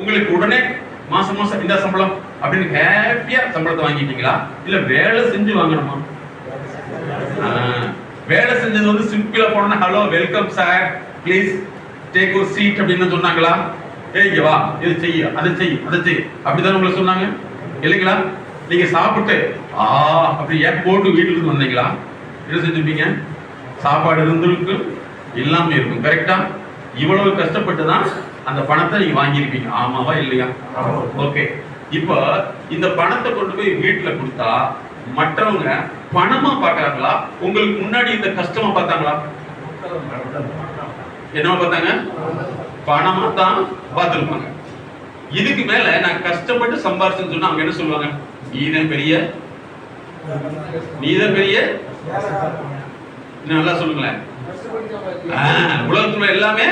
உங்களுக்கு உடனே மாசம் மாசம் இந்த சம்பளம் அப்படின்னு ஹாப்பியா சம்பளத்தை வாங்கிட்டீங்களா? இல்ல வேலை செஞ்சு வாங்கணுமா? வேலை செஞ்சது வந்து சிம்பிளா போனா hello welcome sir please take ஒரு சீட் அப்படின்னு சொன்னாங்களா? ஏய் வா. இது செய்ய அதை செய்ய அதை செய். அப்படிதான் உங்களை சொன்னாங்க? இல்லைங்களா? நீங்க சாப்பிட்டு ஆ அப்படி ஏன் போட்டு வீட்டுல இருந்து வந்தீங்களா? என்ன செஞ்சிருப்பீங்க? சாப்பாடு இருந்திருக்கும் இல்லாம இருக்கும். கரெக்டா இவ்வளவு கஷ்டப்பட்டு தான் அந்த பணத்தை நீங்க வாங்கியிருப்பீங்க. ஆமாவா இல்லையா? ஓகே. இப்போ இந்த பணத்தை கொண்டு போய் வீட்டுல கொடுத்தா மற்றவங்க பணமா பார்க்கறாங்களா? உங்களுக்கு முன்னாடி இந்த கஷ்டமா பார்த்தாங்களா? என்னவா பார்த்தாங்க? பணமா தான் பார்த்துருப்பாங்க. இதுக்கு மேல நான் கஷ்டப்பட்டு சம்பாரிச்சேன்னு சொன்னா அவங்க என்ன சொல்லுவாங்க? நீதான் பெரிய நீதான் பெரிய. நல்லா சொல்லுங்களேன். உலகத்துல எல்லாமே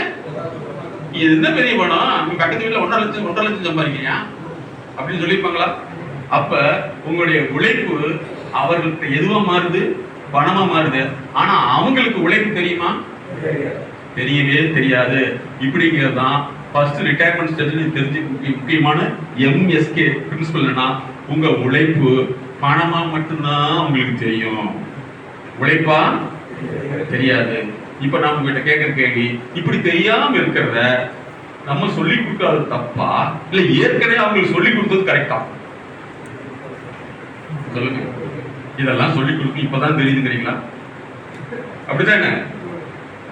இது என்ன பெரிய பணம் உங்க பக்கத்து வீட்டுல ஒன்றரை லட்சம் ஒன்றரை லட்சம் சம்பாதிக்கிறியா? அப்படின்னு சொல்லியிருப்பாங்களா? அப்ப உங்களுடைய உழைப்பு அவர்களுக்கு எதுவா மாறுது? பணமா மாறுது. ஆனா அவங்களுக்கு உழைப்பு தெரியுமா? தெரியவே தெரியாது. இப்படிங்கிறது தான் ஃபர்ஸ்ட் ரிட்டையர்மெண்ட் ஸ்டேஜ் தெரிஞ்சு முக்கிய- முக்கியமான எம்எஸ்கே பிரின்சிபல் என்னன்னா உங்க உழைப்பு பணமா மட்டும்தான் உங்களுக்கு தெரியும். உழைப்பா? தெரியாது. இப்ப நான் உங்ககிட்ட கேட்கிற கேள்வி இப்படி தெரியாம இருக்கிறத நம்ம சொல்லி கொடுக்காது தப்பா? இல்ல ஏற்கனவே அவங்களுக்கு சொல்லி கொடுத்தது கரெக்டா சொல்லுங்க. இதெல்லாம் சொல்லி கொடுக்க இப்பதான் தெரியுதுங்கிறீங்களா? அப்படிதானே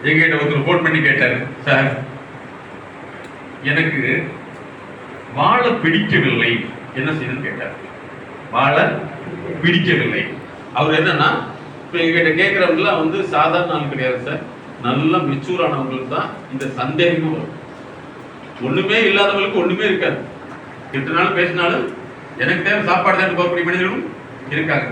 எங்கிட்ட ஒருத்தர் ஃபோன் பண்ணி கேட்டாரு சார் எனக்கு வாழ பிடிக்கவில்லை. என்ன செய்யணும்னு கேட்டார். வாழ பிடிக்கவில்லை. அவர் என்னன்னா இப்போ எங்கிட்ட கேட்குறவங்களாம் வந்து சாதாரண ஆள் கிடையாது சார். நல்லா மெச்சூர் ஆனவங்களுக்கு தான் இந்த சந்தேகமும் வரும். ஒண்ணுமே இல்லாதவங்களுக்கு ஒண்ணுமே இருக்காது. எத்தனை நாள் பேசினாலும் எனக்கு தேவை சாப்பாடு தான் போகக்கூடிய மனிதர்களும் இருக்காங்க.